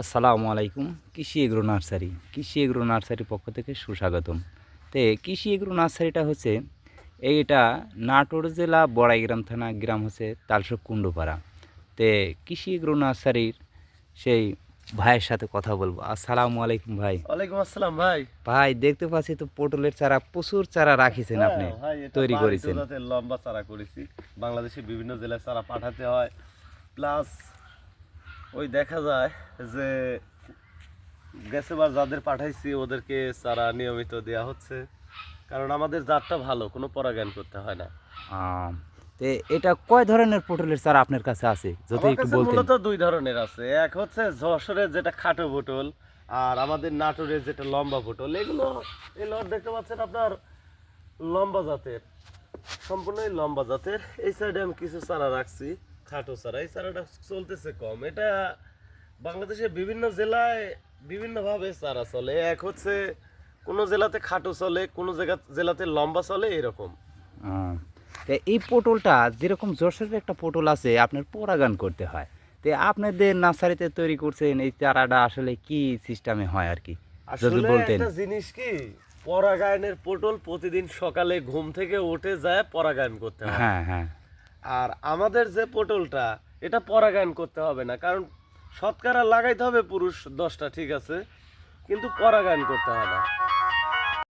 আসসালামু আলাইকুম। কৃষি এগ্রো নার্সারি। কৃষি এগ্রো নার্সারির পক্ষ থেকে সুস্বাগতম। তে কৃষি এগ্রো নার্সারিটা হচ্ছে এইটা নাটোর জেলা বড়াইগ্রাম থানা গ্রাম হচ্ছে তালসব কুণ্ডপাড়া। তে কৃষি এগ্রো নার্সারির সেই ভাইয়ের সাথে কথা বলব। আসসালামু আলাইকুম ভাই। ওয়ালাইকুম আসসালাম ভাই। ভাই দেখতে পাচ্ছি তো পটলের চারা প্রচুর চারা রাখিছেন আপনি। হ্যাঁ, ভাই, তৈরি করেছেন। লম্বা চারা করেছি। বাংলাদেশের বিভিন্ন জেলায় চারা পাঠাতে হয়। প্লাস ওই দেখা যায় যে গেছেবার যাদের পাঠাইছি ওদেরকে চারা নিয়মিত দেওয়া হচ্ছে। কারণ আমাদের জাতটা ভালো কোনো পরাগায়ন করতে হয় না। এটা কয় ধরনের পটলের চারা আপনার কাছে আছে? যদি একটু বলতেন। মূলত দুই ধরনের আছে। এক হচ্ছে যশোরের যেটা খাটো পটল আর আমাদের নাটোরের যেটা লম্বা পটল এগুলো এই লট দেখতে পাচ্ছেন আপনার লম্বা জাতের সম্পূর্ণই লম্বা জাতের। এই সাইডে আমি কিছু চারা রাখছি। খাটো চারা এই চারাটা চলতেছে কম। এটা বাংলাদেশের বিভিন্ন জেলায় বিভিন্নভাবে চারা চলে। এক হচ্ছে কোনো জেলাতে খাটো চলে কোনো জায়গা জেলাতে লম্বা চলে এরকম। এই পটলটা যেরকম যশোরের একটা পটল আছে আপনার পরাগান করতে হয়। তে আপনাদের নার্সারিতে তৈরি করছেন এই চারাটা আসলে কি সিস্টেমে হয় আর কি? যদি আসলে বলতেন। জিনিস কি পরাগায়নের পটল প্রতিদিন সকালে ঘুম থেকে উঠে যায় পরাগায়ন করতে হয়। হ্যাঁ হ্যাঁ। আর আমাদের যে পটলটা, এটা পরাগায়ন করতে হবে না, কারণ শতকরা লাগাইতে হবে পুরুষ দশটা, ঠিক আছে? কিন্তু পরাগায়ন করতে হবে না।